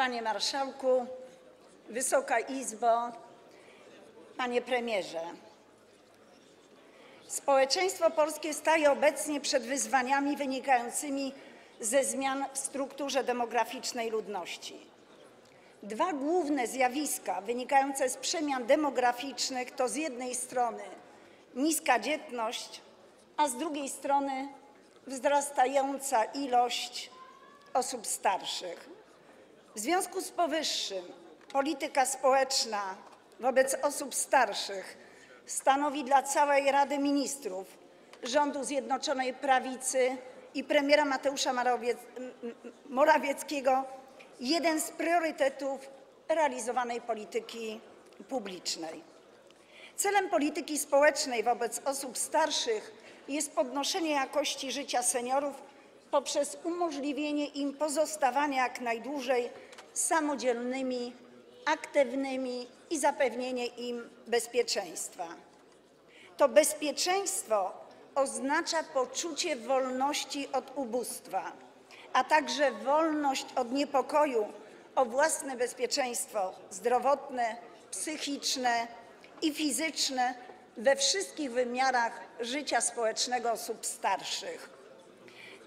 Panie Marszałku, Wysoka Izbo, Panie Premierze! Społeczeństwo polskie staje obecnie przed wyzwaniami wynikającymi ze zmian w strukturze demograficznej ludności. Dwa główne zjawiska wynikające z przemian demograficznych to z jednej strony niska dzietność, a z drugiej strony wzrastająca ilość osób starszych. W związku z powyższym polityka społeczna wobec osób starszych stanowi dla całej Rady Ministrów rządu Zjednoczonej Prawicy i premiera Mateusza Morawieckiego jeden z priorytetów realizowanej polityki publicznej. Celem polityki społecznej wobec osób starszych jest podnoszenie jakości życia seniorów poprzez umożliwienie im pozostawania jak najdłużej samodzielnymi, aktywnymi i zapewnienie im bezpieczeństwa. To bezpieczeństwo oznacza poczucie wolności od ubóstwa, a także wolność od niepokoju o własne bezpieczeństwo zdrowotne, psychiczne i fizyczne we wszystkich wymiarach życia społecznego osób starszych.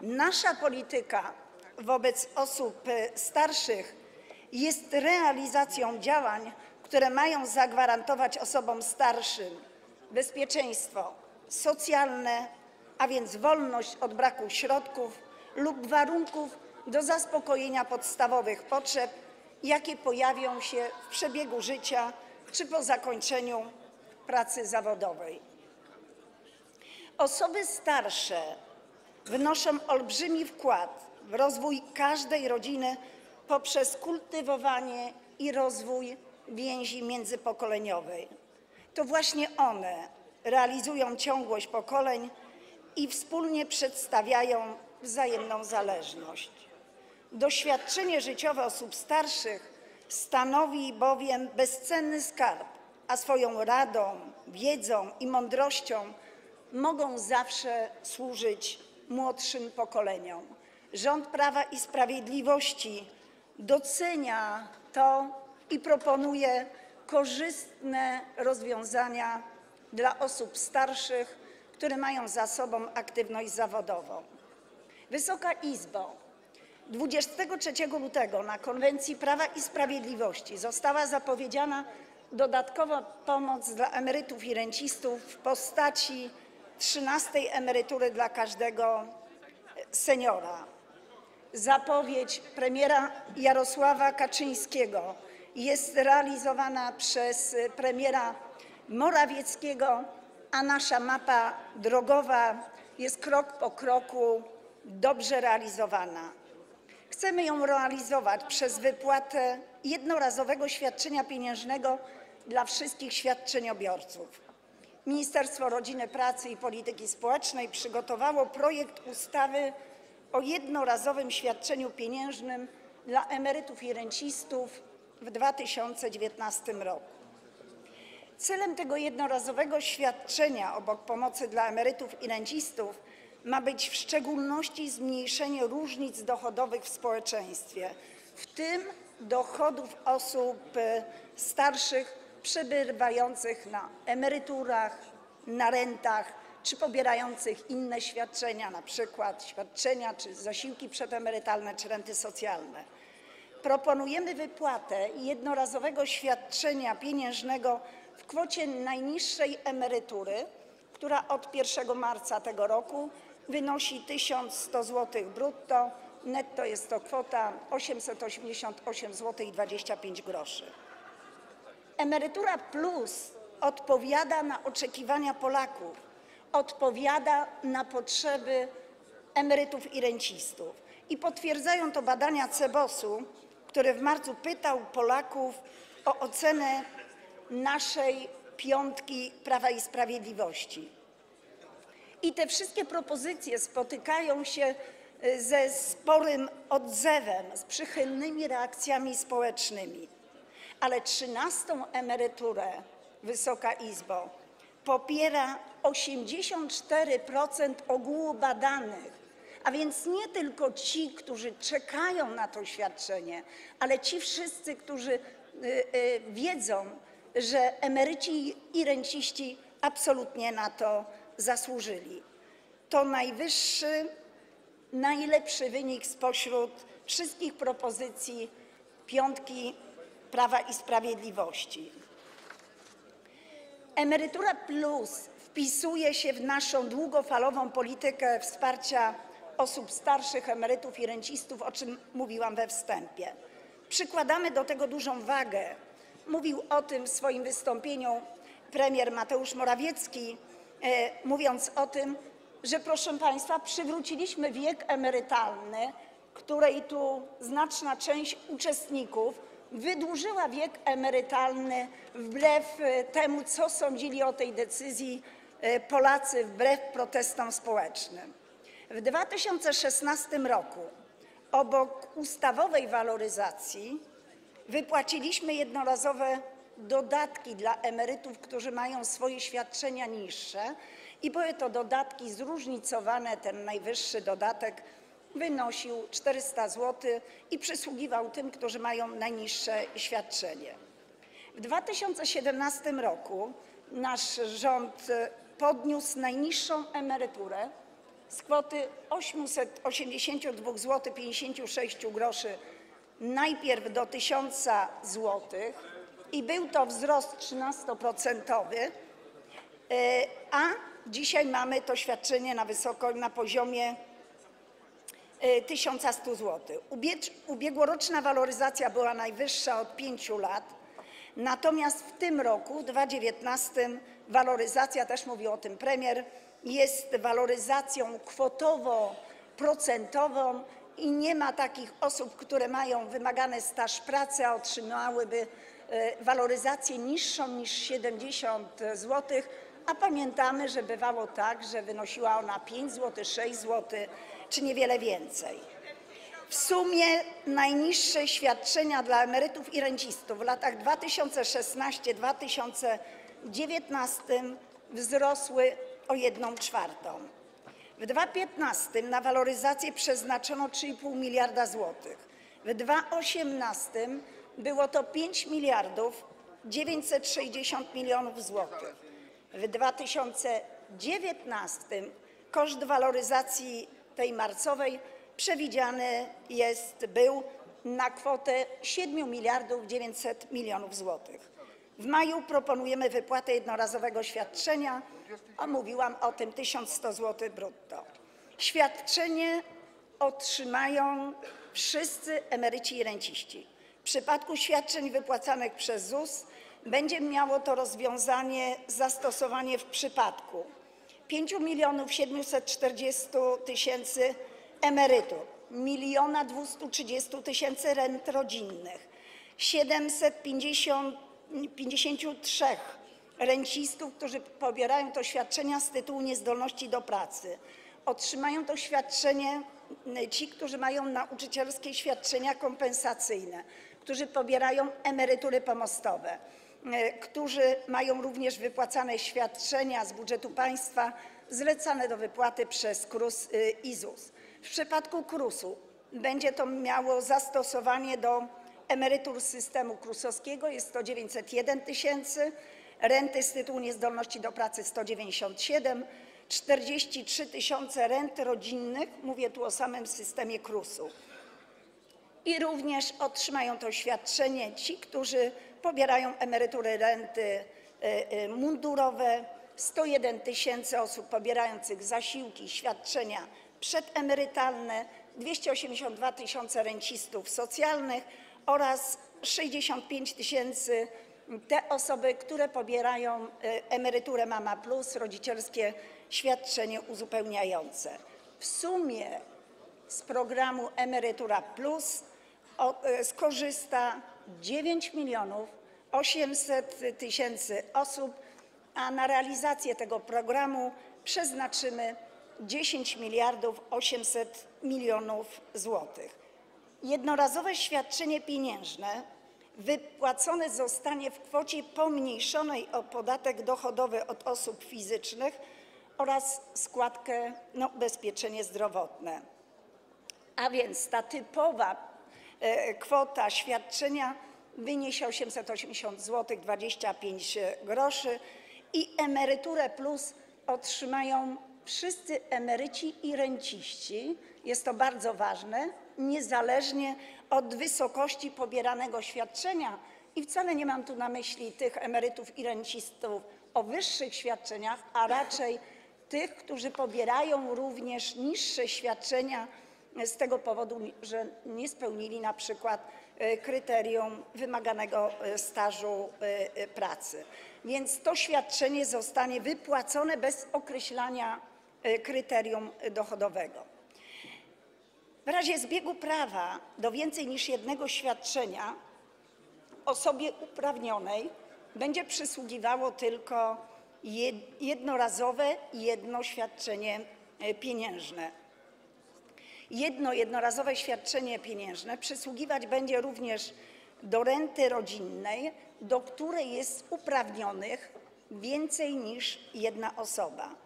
Nasza polityka wobec osób e, starszych jest realizacją działań, które mają zagwarantować osobom starszym bezpieczeństwo socjalne, a więc wolność od braku środków lub warunków do zaspokojenia podstawowych potrzeb, jakie pojawią się w przebiegu życia czy po zakończeniu pracy zawodowej. Osoby starsze wnoszą olbrzymi wkład w rozwój każdej rodziny poprzez kultywowanie i rozwój więzi międzypokoleniowej. To właśnie one realizują ciągłość pokoleń i wspólnie przedstawiają wzajemną zależność. Doświadczenie życiowe osób starszych stanowi bowiem bezcenny skarb, a swoją radą, wiedzą i mądrością mogą zawsze służyć młodszym pokoleniom. Rząd Prawa i Sprawiedliwości docenia to i proponuje korzystne rozwiązania dla osób starszych, które mają za sobą aktywność zawodową. Wysoka Izbo, 23 lutego na konwencji Prawa i Sprawiedliwości została zapowiedziana dodatkowa pomoc dla emerytów i rencistów w postaci trzynastej emerytury dla każdego seniora. Zapowiedź premiera Jarosława Kaczyńskiego jest realizowana przez premiera Morawieckiego, a nasza mapa drogowa jest krok po kroku dobrze realizowana. Chcemy ją realizować przez wypłatę jednorazowego świadczenia pieniężnego dla wszystkich świadczeniobiorców. Ministerstwo Rodziny, Pracy i Polityki Społecznej przygotowało projekt ustawy o jednorazowym świadczeniu pieniężnym dla emerytów i rencistów w 2019 roku. Celem tego jednorazowego świadczenia obok pomocy dla emerytów i rencistów ma być w szczególności zmniejszenie różnic dochodowych w społeczeństwie, w tym dochodów osób e, starszych przebywających na emeryturach, na rentach czy pobierających inne świadczenia, np. świadczenia czy zasiłki przedemerytalne czy renty socjalne. Proponujemy wypłatę jednorazowego świadczenia pieniężnego w kwocie najniższej emerytury, która od 1 marca tego roku wynosi 1100 zł brutto, netto jest to kwota 888 zł i 25 groszy. Emerytura Plus odpowiada na oczekiwania Polaków, odpowiada na potrzeby emerytów i rencistów i potwierdzają to badania CBOS-u, który w marcu pytał Polaków o ocenę naszej piątki Prawa i Sprawiedliwości. I te wszystkie propozycje spotykają się y, ze sporym odzewem, z przychylnymi reakcjami społecznymi. Ale trzynastą emeryturę, Wysoka Izbo, popiera 84% ogółu badanych, A więc nie tylko ci, którzy czekają na to świadczenie, ale ci wszyscy, którzy y, y, wiedzą, że emeryci i renciści absolutnie na to zasłużyli. To najwyższy, najlepszy wynik spośród wszystkich propozycji piątki Prawa i Sprawiedliwości. Emerytura Plus wpisuje się w naszą długofalową politykę wsparcia osób starszych, emerytów i rencistów, o czym mówiłam we wstępie. Przykładamy do tego dużą wagę. Mówił o tym w swoim wystąpieniu premier Mateusz Morawiecki, e, mówiąc o tym, że proszę Państwa, przywróciliśmy wiek emerytalny, której tu znaczna część uczestników wydłużyła wiek emerytalny wbrew e, temu, co sądzili o tej decyzji Polacy, wbrew protestom społecznym. W 2016 roku obok ustawowej waloryzacji wypłaciliśmy jednorazowe dodatki dla emerytów, którzy mają swoje świadczenia niższe i były to dodatki zróżnicowane. Ten najwyższy dodatek wynosił 400 zł i przysługiwał tym, którzy mają najniższe świadczenie. W 2017 roku nasz rząd e, podniósł najniższą emeryturę z kwoty 882 zł 56 groszy najpierw do 1000 zł i był to wzrost 13-procentowy, e, a dzisiaj mamy to świadczenie na poziomie 1100 e, zł. Ubiegłoroczna waloryzacja była najwyższa od 5 lat, natomiast w tym roku, w 2019, waloryzacja, też mówił o tym premier, jest waloryzacją kwotowo-procentową i nie ma takich osób, które mają wymagany staż pracy, a otrzymałyby e, waloryzację niższą niż 70 zł, a pamiętamy, że bywało tak, że wynosiła ona 5 zł, 6 zł czy niewiele więcej. W sumie najniższe świadczenia dla emerytów i rencistów w latach 2016-2019 wzrosły o 1 czwartą. W 2015 na waloryzację przeznaczono 3,5 miliarda złotych. W 2018 było to 5 miliardów 960 milionów złotych. W 2019 koszt waloryzacji tej marcowej przewidziany jest, był na kwotę 7 miliardów 900 milionów złotych. W maju proponujemy wypłatę jednorazowego świadczenia, a mówiłam o tym 1100 zł brutto. Świadczenie otrzymają wszyscy emeryci i renciści. W przypadku świadczeń wypłacanych przez ZUS będzie miało to rozwiązanie zastosowanie w przypadku 5 740 tysięcy emerytur, 1 230 tysięcy rent rodzinnych, 750 53 rencistów, którzy pobierają to świadczenia z tytułu niezdolności do pracy. Otrzymają to świadczenie ci, którzy mają nauczycielskie świadczenia kompensacyjne, którzy pobierają emerytury pomostowe, którzy mają również wypłacane świadczenia z budżetu państwa zlecane do wypłaty przez KRUS y, i ZUS. W przypadku KRUS-u będzie to miało zastosowanie do emerytur systemu KRUS-owskiego jest to 901 tysięcy, renty z tytułu niezdolności do pracy 197, 43 tysiące rent rodzinnych, mówię tu o samym systemie KRUS-u. I również otrzymają to świadczenie ci, którzy pobierają emerytury, renty e, e, mundurowe, 101 tysięcy osób pobierających zasiłki, świadczenia przedemerytalne, 282 tysiące rencistów socjalnych oraz 65 tysięcy te osoby, które pobierają e, emeryturę Mama Plus, rodzicielskie świadczenie uzupełniające. W sumie z programu Emerytura Plus e, skorzysta 9 milionów 800 tysięcy osób, a na realizację tego programu przeznaczymy 10 miliardów 800 milionów złotych. Jednorazowe świadczenie pieniężne wypłacone zostanie w kwocie pomniejszonej o podatek dochodowy od osób fizycznych oraz składkę na ubezpieczenie zdrowotne. a więc ta typowa e, kwota świadczenia wyniesie 880 zł 25 groszy i emeryturę plus otrzymają wszyscy emeryci i renciści, jest to bardzo ważne, niezależnie od wysokości pobieranego świadczenia i wcale nie mam tu na myśli tych emerytów i rencistów o wyższych świadczeniach, a raczej tych, którzy pobierają również niższe świadczenia z tego powodu, że nie spełnili na przykład e, kryterium wymaganego e, stażu e, pracy. Więc to świadczenie zostanie wypłacone bez określania kryterium dochodowego. W razie zbiegu prawa do więcej niż jednego świadczenia osobie uprawnionej będzie przysługiwało tylko jednorazowe jedno świadczenie pieniężne. Jedno jednorazowe świadczenie pieniężne przysługiwać będzie również do renty rodzinnej, do której jest uprawnionych więcej niż jedna osoba.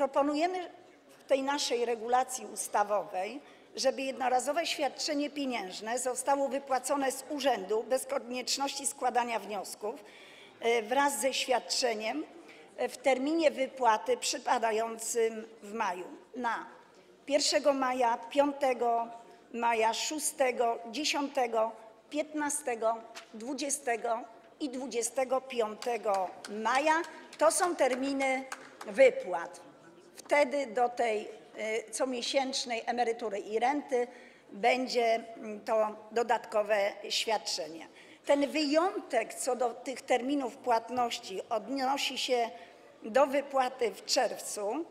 Proponujemy w tej naszej regulacji ustawowej, żeby jednorazowe świadczenie pieniężne zostało wypłacone z urzędu bez konieczności składania wniosków e, wraz ze świadczeniem e, w terminie wypłaty przypadającym w maju na 1 maja, 5 maja, 6, 10, 15, 20 i 25 maja. To są terminy wypłat. Wtedy do tej y, comiesięcznej emerytury i renty będzie mm, to dodatkowe świadczenie. Ten wyjątek co do tych terminów płatności odnosi się do wypłaty w czerwcu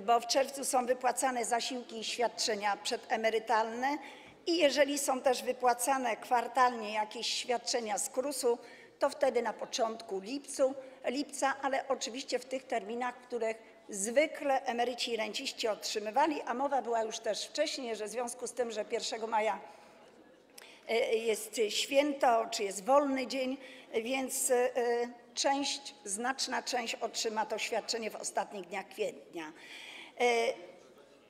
bo w czerwcu są wypłacane zasiłki i świadczenia przedemerytalne i jeżeli są też wypłacane kwartalnie jakieś świadczenia z KRUS-u, to wtedy na początku lipcu, lipca, ale oczywiście w tych terminach, w których zwykle emeryci i renciści otrzymywali, a mowa była już też wcześniej, że w związku z tym, że 1 maja e, jest święto, czy jest wolny dzień, więc e, część, znaczna część otrzyma to świadczenie w ostatnich dniach kwietnia. E,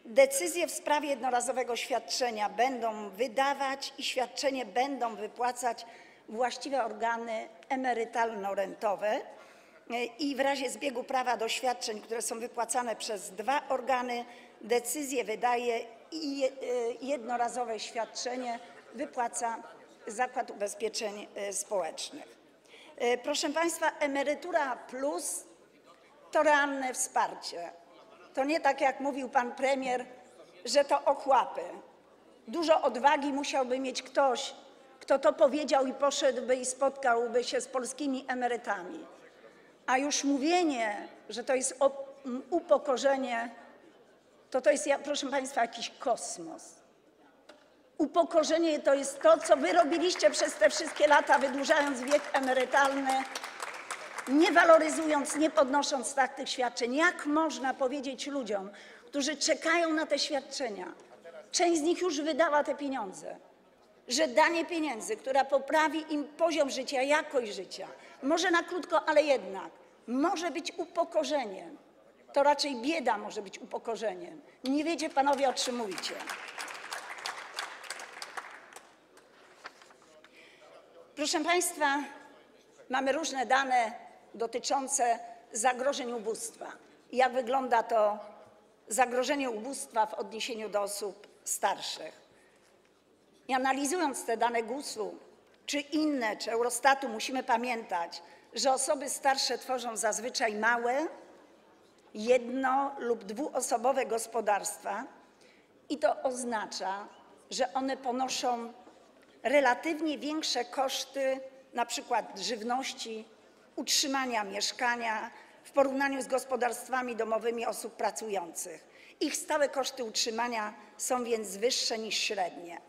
decyzje w sprawie jednorazowego świadczenia będą wydawać i świadczenie będą wypłacać właściwe organy emerytalno-rentowe i w razie zbiegu prawa do świadczeń, które są wypłacane przez dwa organy, decyzję wydaje i jednorazowe świadczenie wypłaca Zakład Ubezpieczeń Społecznych. E, proszę państwa, emerytura plus to realne wsparcie. To nie tak, jak mówił pan premier, że to ochłapy. Dużo odwagi musiałby mieć ktoś, kto to powiedział i poszedłby i spotkałby się z polskimi emerytami. A już mówienie, że to jest upokorzenie, to to jest, proszę państwa, jakiś kosmos. Upokorzenie to jest to, co wy robiliście przez te wszystkie lata, wydłużając wiek emerytalny, nie waloryzując, nie podnosząc tak tych świadczeń. Jak można powiedzieć ludziom, którzy czekają na te świadczenia, część z nich już wydała te pieniądze, że danie pieniędzy, która poprawi im poziom życia, jakość życia, może na krótko, ale jednak, może być upokorzeniem. To raczej bieda może być upokorzeniem. Nie wiecie panowie, o czym mówicie. Proszę państwa, mamy różne dane dotyczące zagrożeń ubóstwa jak wygląda to zagrożenie ubóstwa w odniesieniu do osób starszych. I analizując te dane GUS-u czy inne, czy Eurostatu, musimy pamiętać, że osoby starsze tworzą zazwyczaj małe, jedno- lub dwuosobowe gospodarstwa i to oznacza, że one ponoszą relatywnie większe koszty na przykład żywności, utrzymania mieszkania w porównaniu z gospodarstwami domowymi osób pracujących. Ich stałe koszty utrzymania są więc wyższe niż średnie.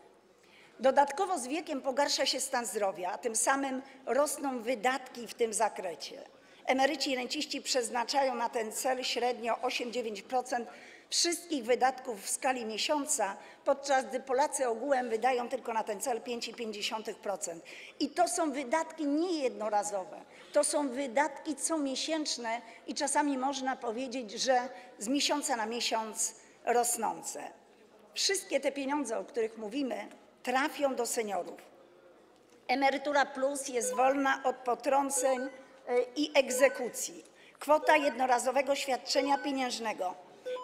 Dodatkowo z wiekiem pogarsza się stan zdrowia, a tym samym rosną wydatki w tym zakresie. Emeryci i renciści przeznaczają na ten cel średnio 8-9% wszystkich wydatków w skali miesiąca, podczas gdy Polacy ogółem wydają tylko na ten cel 5,5%. I to są wydatki niejednorazowe, to są wydatki comiesięczne i czasami można powiedzieć, że z miesiąca na miesiąc rosnące. wszystkie te pieniądze, o których mówimy, trafią do seniorów. Emerytura Plus jest wolna od potrąceń y, i egzekucji. Kwota jednorazowego świadczenia pieniężnego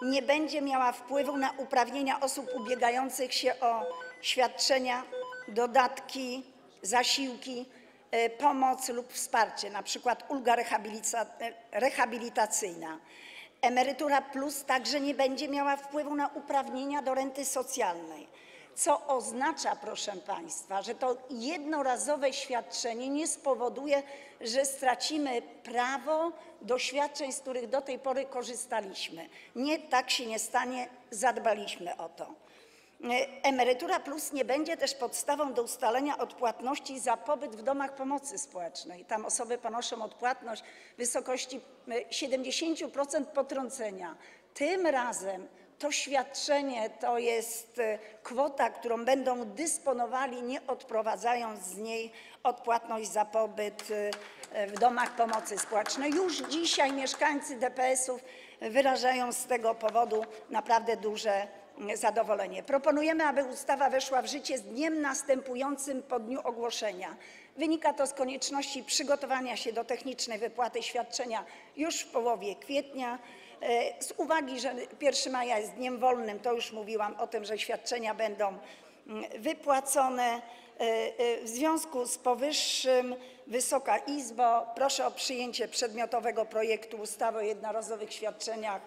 nie będzie miała wpływu na uprawnienia osób ubiegających się o świadczenia, dodatki, zasiłki, y, pomoc lub wsparcie, przykład ulga rehabilitacyjna. Emerytura Plus także nie będzie miała wpływu na uprawnienia do renty socjalnej, co oznacza, proszę państwa, że to jednorazowe świadczenie nie spowoduje, że stracimy prawo do świadczeń, z których do tej pory korzystaliśmy. Nie, tak się nie stanie, zadbaliśmy o to. E, Emerytura Plus nie będzie też podstawą do ustalenia odpłatności za pobyt w domach pomocy społecznej. Tam osoby ponoszą odpłatność w wysokości e, 70% potrącenia. Tym razem to świadczenie to jest e, kwota, którą będą dysponowali, nie odprowadzając z niej odpłatność za pobyt e, w domach pomocy społecznej. Już dzisiaj mieszkańcy DPS-ów wyrażają z tego powodu naprawdę duże zadowolenie. Proponujemy, aby ustawa weszła w życie z dniem następującym po dniu ogłoszenia. Wynika to z konieczności przygotowania się do technicznej wypłaty świadczenia już w połowie kwietnia. E, Z uwagi, że 1 maja jest dniem wolnym, to już mówiłam o tym, że świadczenia będą mm, wypłacone. E, e, W związku z powyższym, Wysoka Izbo, proszę o przyjęcie przedmiotowego projektu ustawy o jednorazowych świadczeniach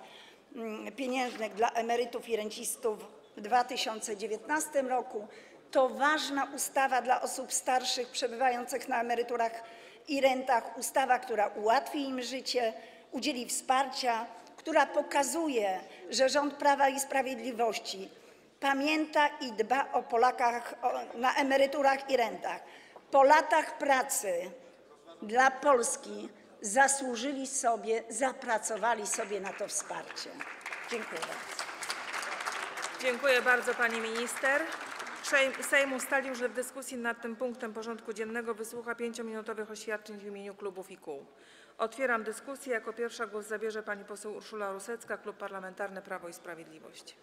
mm, pieniężnych dla emerytów i rencistów w 2019 roku. To ważna ustawa dla osób starszych przebywających na emeryturach i rentach, ustawa, która ułatwi im życie, udzieli wsparcia, która pokazuje, że rząd Prawa i Sprawiedliwości pamięta i dba o Polakach na emeryturach i rentach. Po latach pracy dla Polski zasłużyli sobie, zapracowali sobie na to wsparcie. Dziękuję bardzo. Dziękuję bardzo, pani minister. Sejm- ustalił, że w dyskusji nad tym punktem porządku dziennego wysłucha 5-minutowych oświadczeń w imieniu klubów i kół. Otwieram dyskusję. Jako pierwsza głos zabierze pani poseł Urszula Rusecka, Klub Parlamentarny Prawo i Sprawiedliwość.